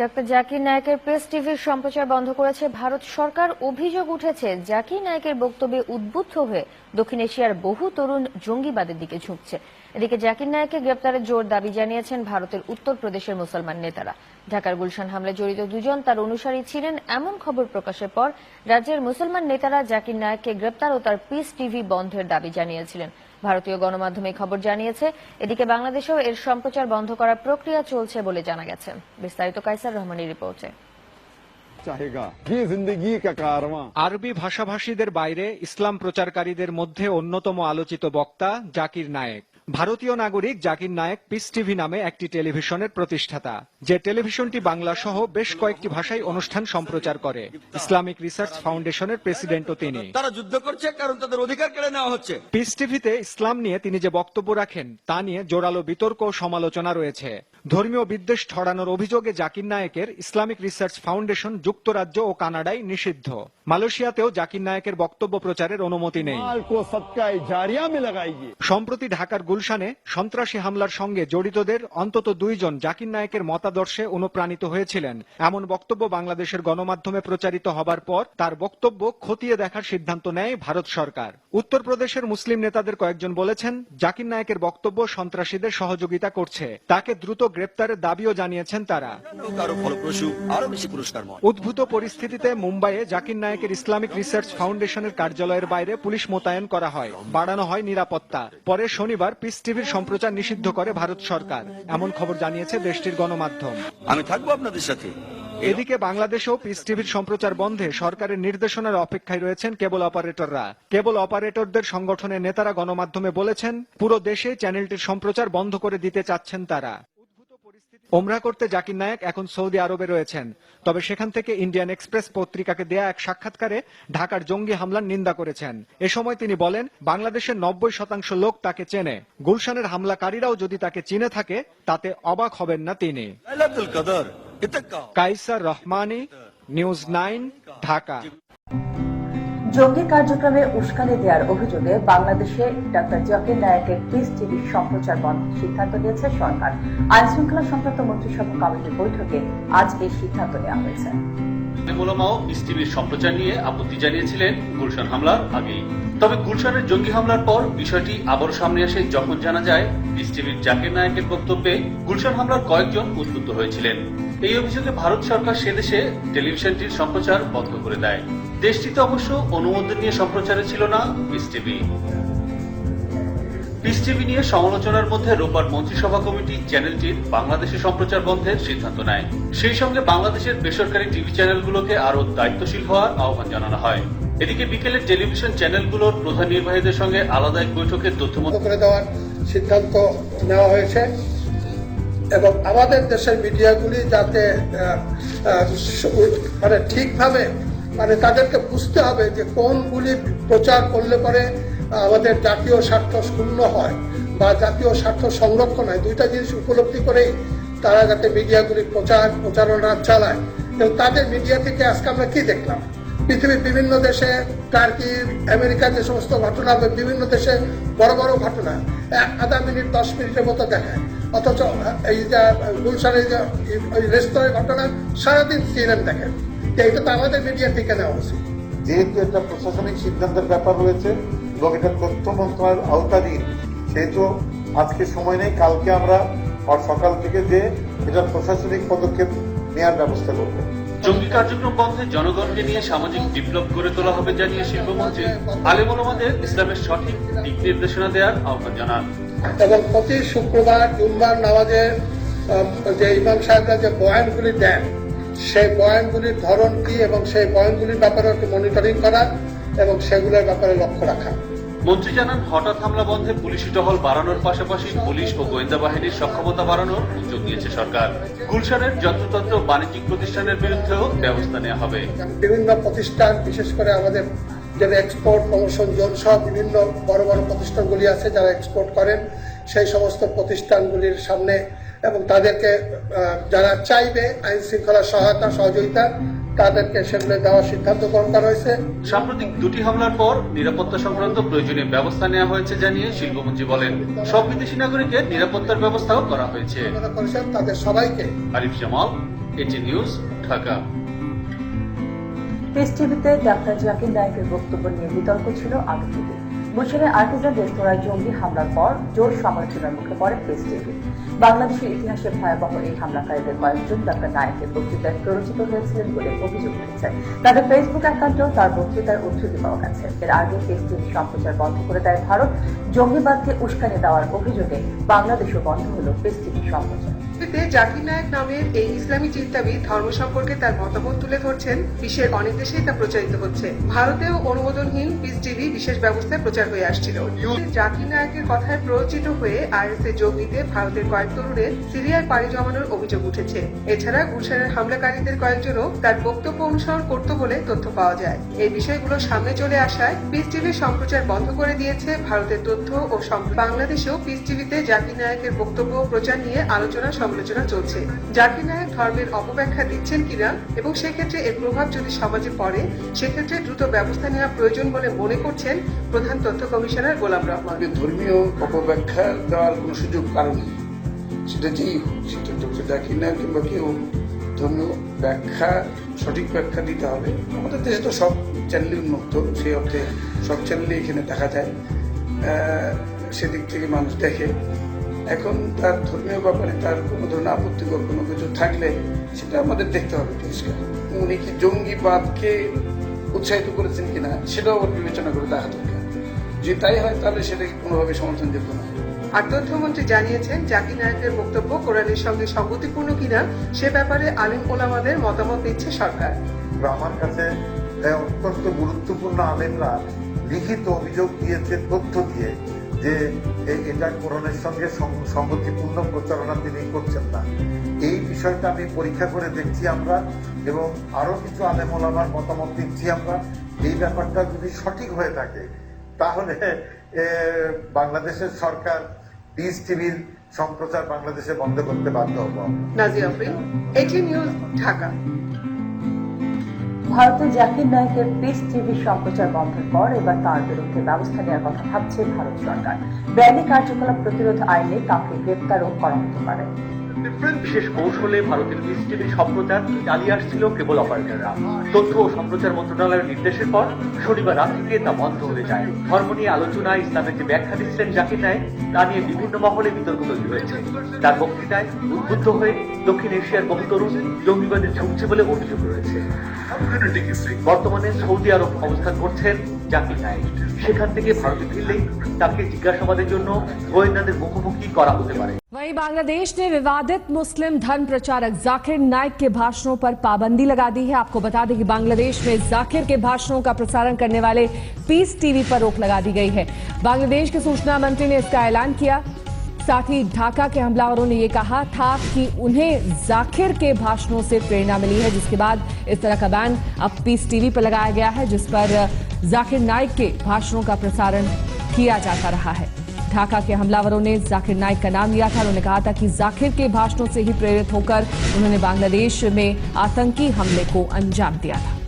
Doctor Zakir নায়কের press টিভির সম্প্রচার বন্ধ করেছে ভারত সরকার। অভিযোগ উঠেছে, জাকির নায়কের বক্তব্যে উদ্বুদ্ধ হয়ে দক্ষিণ এশিয়ার বহু তরুণ জঙ্গিবাদের দিকে ঝুঁকছে। এদিকে জাকির নায়ককে গ্রেপ্তারের জোর দাবি জানিয়েছেন ভারতের উত্তরপ্রদেশের মুসলমান নেতারা। ঢাকার গুলশান হামলায় জড়িত দুজন তার অনুসারী ছিলেন, এমন খবর প্রকাশের পর রাজ্যের মুসলমান নেতারা জাকির নায়ককে গ্রেপ্তার ও তার পিস টিভি বন্ধের দাবি জানিয়েছিলেন। ভারতীয় গণমাধ্যমে খবর জানিয়েছে এদিকে বাংলাদেশেও এর সম্প্রচার বন্ধ করার প্রক্রিয়া চলছে বলে জানা গেছে। বিস্তারিত কাইসার রহমানের রিপোর্টে। আরবি ভাষাভাষীদের বাইরে ইসলাম প্রচারকারীদের মধ্যে অন্যতম আলোচিত বক্তা জাকির নায়েক। ভারতীয় নাগরিক জাকির নায়ক পিস টিভি নামে একটি টেলিভিশনের প্রতিষ্ঠাতা যে টেলিভিশনটি বাংলা সহ বেশ কয়েকটি ভাষায় অনুষ্ঠান সম্প্রচার করে। ইসলামিক রিসার্চ ফাউন্ডেশনের প্রেসিডেন্টও তিনি। তারা যুদ্ধ করছে কারণ তাদের অধিকার কেড়ে নেওয়া হচ্ছে। পিস টিভিতে ইসলাম নিয়ে তিনি যে বক্তব্য রাখেন তা নিয়ে জোরালো বিতর্ক ও সমালোচনা রয়েছে। ধর্মীয় বিদ্বেষ ছড়ানোর অভিযোগে জাকির নায়কের ইসলামিক রিসার্চ ফাউন্ডেশন যুক্তরাজ্য ও কানাডায় নিষিদ্ধ। মালয়েশিয়াতেও জাকির নায়কের বক্তব্য প্রচারের অনুমতি নেই। সম্প্রতি ঢাকার গুলশানে সন্ত্রাসী হামলার সঙ্গে জড়িতদের অন্তত দুইজন জাকির নায়েকের মতাদর্শে অনুপ্রাণিত হয়েছিলেন। এমন বক্তব্য বাংলাদেশের গণমাধ্যমে প্রচারিত হবার পর তার বক্তব্য খতিয়ে দেখার সিদ্ধান্ত নেয় ভারত সরকার। উত্তরপ্রদেশের মুসলিম নেতাদের কয়েকজন বলেছেন জাকির নায়েকের বক্তব্য সন্ত্রাসীদের সহযোগিতা করছে। তাকে দ্রুত গ্রেপ্তারের দাবিও জানিয়েছেন তারা। উদ্ভূত পরিস্থিতিতে মুম্বাইয়ে জাকির নায়েকের ইসলামিক রিসার্চ ফাউন্ডেশনের কার্যালয়ের বাইরে পুলিশ মোতায়েন করা হয়। বাড়ানো হয় নিরাপত্তা। পরে শনিবার পিস টিভির সম্প্রচার নিষিদ্ধ করে ভারত সরকার এমন খবর জানিয়েছে দেশটির গণমাধ্যম। আমি থাকব আপনাদের সাথে। এদিকে বাংলাদেশেও পিস টিভির সম্প্রচার বন্ধে সরকারের নির্দেশনার অপেক্ষায় রয়েছেন কেবল অপারেটররা। কেবল অপারেটরদের সংগঠনের নেতারা গণমাধ্যমে বলেছেন পুরো দেশে চ্যানেলটির সম্প্রচার বন্ধ করে দিতে চাচ্ছেন তারা। ওমরা করতে জাকির নায়েক এখন সৌদি আরবে রয়েছেন। তবে সেখান থেকে ইন্ডিয়ান এক্সপ্রেস পত্রিকাকে দেয়া এক সাক্ষাৎকারে ঢাকার জঙ্গি হামলার নিন্দা করেছেন। এ সময় তিনি বলেন বাংলাদেশের নব্বই শতাংশ লোক তাকে চেনে। গুলশানের হামলাকারীরাও যদি তাকে চিনে থাকে তাতে অবাক হবেন না তিনি। Kaisar Rahmani news nine Dhaka. জঙ্গি কার্যক্রমে উস্কানি দেওয়ার অভিযোগে বাংলাদেশে ডক্টর জাকির নায়কের পিস টিভির সম্প্রচার বন্ধের সিদ্ধান্ত নিয়েছে সরকার। আইন শৃঙ্খলা সংক্রান্ত মন্ত্রিসভা কমিটির বৈঠকে আজ এই সিদ্ধান্ত নেওয়া হয়েছে। পিস টিভির সম্প্রচার নিয়ে আপত্তি জানিয়েছিলেন গুলশান হামলার আগেই। তবে গুলশানের জঙ্গি হামলার পর বিষয়টি আবারও সামনে আসে যখন জানা যায় পিস টিভির জাকির নায়কের বক্তব্যে গুলশান হামলার কয়েকজন উদ্বুদ্ধ হয়েছিলেন। এই অভিযোগে ভারত সরকার সেদেশে টেলিভিশনটির সম্প্রচার বন্ধ করে দেয়। দেশটিতে অবশ্য অনুমোদন নিয়ে সম্প্রচারে ছিল না পিস টিভি পিস টিভি নিয়ে সমালোচনার মধ্যে রোববার মন্ত্রিসভা কমিটি চ্যানেলটির বাংলাদেশে সম্প্রচার বন্ধের সিদ্ধান্ত নেয়। সেই সঙ্গে বাংলাদেশের বেসরকারি টিভি চ্যানেলগুলোকে আরও দায়িত্বশীল হওয়ার আহ্বান জানানো হয়। এদিকে বিকেলে টেলিভিশন চ্যানেলগুলোর প্রধান নির্বাহীদের সঙ্গে আলাদা এক বৈঠকে তথ্য করে দেওয়ার সিদ্ধান্ত নেওয়া হয়েছে। এবং আমাদের দেশের মিডিয়াগুলি যাতে মানে ঠিকভাবে মানে তাদেরকে বুঝতে হবে যে কোনগুলি প্রচার করলে পরে আমাদের জাতীয় স্বার্থ শূন্য হয় বা জাতীয় স্বার্থ সংরক্ষণ হয়। দুইটা জিনিস উপলব্ধি করেই তারা যাতে মিডিয়াগুলি প্রচার, প্রচারণা চালায়। এবং তাদের মিডিয়া থেকে আজকে আমরা কি দেখলাম? পৃথিবীর বিভিন্ন দেশে, টার্কি, আমেরিকার যে সমস্ত ঘটনা বিভিন্ন দেশে বড় বড় ঘটনা, এক আধা মিনিট, দশ মিনিটের মতো দেখায়। অথচ এই যে গুলশানের যে ওই রেস্তোরাঁ ঘটনা, সারাদিন সিএনএন দেখেন তো এটা তো আমাদের মিডিয়া থেকে নেওয়া উচিত। যেহেতু একটা প্রশাসনিক সিদ্ধান্তের ব্যাপার রয়েছে এবং এটা তথ্য মন্ত্রণালয়ের আওতাধীন সেহেতু আজকে সময় নেই কালকে আমরা আর সকাল থেকে যে এটা প্রশাসনিক পদক্ষেপ নেওয়ার ব্যবস্থা করব। জঙ্গি কার্যক্রম বন্ধে জনগণকে নিয়ে সামাজিক বিপ্লব গড়ে তোলা হবে জানিয়ে শিল্পমন্ত্রী আলেমুলামাদের ইসলামের সঠিক দিক নির্দেশনা দেওয়ার আহ্বান জানান। এবং প্রতি শুক্রবার জুম্মার নামাজে আহ, যে ইমাম সাহেবরা যে বয়ানগুলি দেন সেই বয়ানগুলির ধরন কি এবং সেই বয়ানগুলির ব্যাপারে একটু মনিটরিং করা এবং সেগুলোর ব্যাপারে লক্ষ্য রাখা। মন্ত্রী জানান হঠাৎ হামলা বন্ধে পুলিশি টহল বাড়ানোর পাশাপাশি পুলিশ ও গোয়েন্দা বাহিনীর সক্ষমতা বাড়ানোর উদ্যোগ নিয়েছে সরকার। গুলশানের যন্ত্রতন্ত্র বাণিজ্যিক প্রতিষ্ঠানের বিরুদ্ধেও ব্যবস্থা নেওয়া হবে। বিভিন্ন প্রতিষ্ঠান বিশেষ করে আমাদের যারা এক্সপোর্ট প্রমোশন জোন সহ বিভিন্ন বড় বড় প্রতিষ্ঠানগুলি আছে যারা এক্সপোর্ট করেন সেই সমস্ত প্রতিষ্ঠানগুলির সামনে এবং তাদেরকে আহ, যারা চাইবে আইন শৃঙ্খলা সহায়তা সহযোগিতা তাদেরকে সেগুলো দেওয়ার সিদ্ধান্ত গ্রহণ করা হয়েছে। সাম্প্রতিক দুটি হামলার পর নিরাপত্তা সংক্রান্ত প্রয়োজনীয় ব্যবস্থা নেওয়া হয়েছে জানিয়ে শিল্পমন্ত্রী বলেন সব বিদেশি নাগরিকের নিরাপত্তার ব্যবস্থাও করা হয়েছে। তাদের সবাইকে। আরিফ জামাল এটি নিউজ ঢাকা। পিস টিভিতে ডাক্তার জাকির নায়েকের বক্তব্য নিয়ে বিতর্ক ছিল আগে থেকে বরিশালের আর্টিজান রেস্তোরাঁয় জঙ্গি হামলার পর জোর সমালোচনার মুখে পড়ে পিস টিভি বাংলাদেশের ইতিহাসে ভয়াবহ এই হামলাকারীদের কয়েকজন ডাক্তার নায়েকের বক্তৃতায় প্ররোচিত হয়েছিলেন বলে অভিযোগ উঠেছে তাদের ফেসবুক অ্যাকাউন্টেও তার বক্তৃতার উদ্ধৃতি পাওয়া গেছে। এর আগে পিস টিভি সম্প্রচার বন্ধ করে দেয় ভারত। জঙ্গিবাদকে উস্কানি দেওয়ার অভিযোগে বাংলাদেশও বন্ধ হলো পিস টিভি সম্প্রচার। এতে জাকির নায়ক নামের এই ইসলামী চিন্তাবিদ ধর্ম সম্পর্কে তার মতামত তুলে ধরছেন বিশ্বের অনেক দেশেই তা প্রচারিত হচ্ছে। ভারতেও অনুমোদনহীন পিস টিভি বিশেষ ব্যবস্থায় প্রচার হয়ে আসছিল। জাকির নায়কের কথায় প্ররোচিত হয়ে আইএস এ যোগ দিতে ভারতের কয়েক তরুণের সিরিয়ায় পাড়ি জমানোর অভিযোগ উঠেছে। এছাড়া গুলশানের হামলাকারীদের কয়েকজনও তার বক্তব্য অনুসরণ করত বলে তথ্য পাওয়া যায়। এই বিষয়গুলো সামনে চলে আসায় পিস টিভির সম্প্রচার বন্ধ করে দিয়েছে ভারতের তথ্য ও বাংলাদেশেও পিস টিভিতে জাকির নায়কের বক্তব্য প্রচার নিয়ে আলোচনা সমালোচনা চলছে। জাকির নায়ক ধর্মের অপব্যাখ্যা দিচ্ছেন কিনা এবং সেক্ষেত্রে এর প্রভাব যদি সমাজে পড়ে, সেক্ষেত্রে দ্রুত ব্যবস্থা নেওয়া প্রয়োজন বলে মনে করছেন প্রধান তথ্য কমিশনার গোলাম রহমান। ধর্মীয় অপব্যাখ্যা দেওয়ার কোনো সুযোগ কারণ সেটা যেই হোক, সেটা ডক্টর জাকির নায়ক কিংবা কেউ। ধর্মীয় ব্যাখ্যা, সঠিক ব্যাখ্যা দিতে হবে। আমাদের দেশে তো সব চ্যানেলই উন্মুক্ত, সেই অর্থে সব চ্যানেলই এখানে দেখা যায়। সেদিক থেকে মানুষ দেখে। এখন তার ধর্মীয় ব্যাপারে তার কোনো ধরনের আপত্তিকর কোনো কিছু থাকলে সেটা আমাদের দেখতে হবে পরিষ্কার। উনি কি জঙ্গিবাদকে উৎসাহিত করেছেন কিনা সেটাও আবার বিবেচনা করে দেখা দরকার। যদি তাই হয় তাহলে সেটাকে কোনোভাবে সমর্থনযোগ্য নয়? আর তথ্যমন্ত্রী জানিয়েছেন জাকির নায়কের বক্তব্য কোরআনের সঙ্গে সঙ্গতিপূর্ণ কিনা সে ব্যাপারে আলিম ওলামাদের মতামত নিচ্ছে সরকার। আমার কাছে অত্যন্ত গুরুত্বপূর্ণ আলেমরা লিখিত অভিযোগ দিয়েছে তথ্য দিয়ে। যে এটা কোরআনের সঙ্গে সংগতিপূর্ণ প্রচারণা তিনি করছেন না। এই বিষয়টা আমি পরীক্ষা করে দেখছি আমরা এবং আরও কিছু আলেমোলামার মতামত দিচ্ছি আমরা। এই ব্যাপারটা যদি সঠিক হয়ে থাকে, তাহলে বাংলাদেশের সরকার পিস টিভির সম্প্রচার বাংলাদেশে বন্ধ করতে বাধ্য হব। নাজিয়া এটি নিউজ ঢাকা। ভারতে জাকির নায়কের পিস টিভি সম্প্রচার বন্ধের পর এবার তার বিরুদ্ধে ব্যবস্থা নেওয়ার কথা ভাবছে ভারত সরকার। ব্যানী কার্যকলাপ প্রতিরোধ আইনে তাকে গ্রেপ্তারও করা। হতে পারে বিশেষ কৌশলে ভারতের পিস টিভির সম্প্রচার চালিয়ে আসছিল কেবল অপারেটররা। তথ্য ও সম্প্রচার মন্ত্রণালয়ের নির্দেশের পর শনিবার রাত থেকে তা বন্ধ হয়ে যায়। ধর্ম নিয়ে আলোচনায় ইসলামের যে ব্যাখ্যা দিচ্ছেন জাকির নায়ক তা নিয়ে বিভিন্ন মহলে বিতর্ক তৈরি হয়েছে। তার বক্তৃতায় উদ্বুদ্ধ হয়ে দক্ষিণ এশিয়ার বহু তরুণ জঙ্গিবাদে ঝুঁকছে বলে অভিযোগ রয়েছে। বর্তমানে সৌদি আরব অবস্থান করছেন জাকির নায়ক সেখান থেকে ভারতে ফিরলেই তাকে জিজ্ঞাসাবাদের জন্য গোয়েন্দাদের মুখোমুখি করা হতে পারে वहीं बांग्लादेश ने विवादित मुस्लिम धर्म प्रचारक जाकिर नाइक के भाषणों पर पाबंदी लगा दी है आपको बता दें कि बांग्लादेश में जाकिर के भाषणों का प्रसारण करने वाले पीस टीवी पर रोक लगा दी गई है बांग्लादेश के सूचना मंत्री ने इसका ऐलान किया साथ ही ढाका के हमलावरों ने ये कहा था कि उन्हें जाकिर के भाषणों से प्रेरणा मिली है, जिसके बाद इस तरह का बैन अब पीस टीवी पर लगाया गया है, जिस पर जाकिर नाइक के भाषणों का प्रसारण किया जाता रहा है। ढाका के हमलावरों ने जाकिर नाइक का नाम लिया था उन्होंने कहा था कि जाकिर के भाषणों से ही प्रेरित होकर उन्होंने बांग्लादेश में आतंकी हमले को अंजाम दिया था।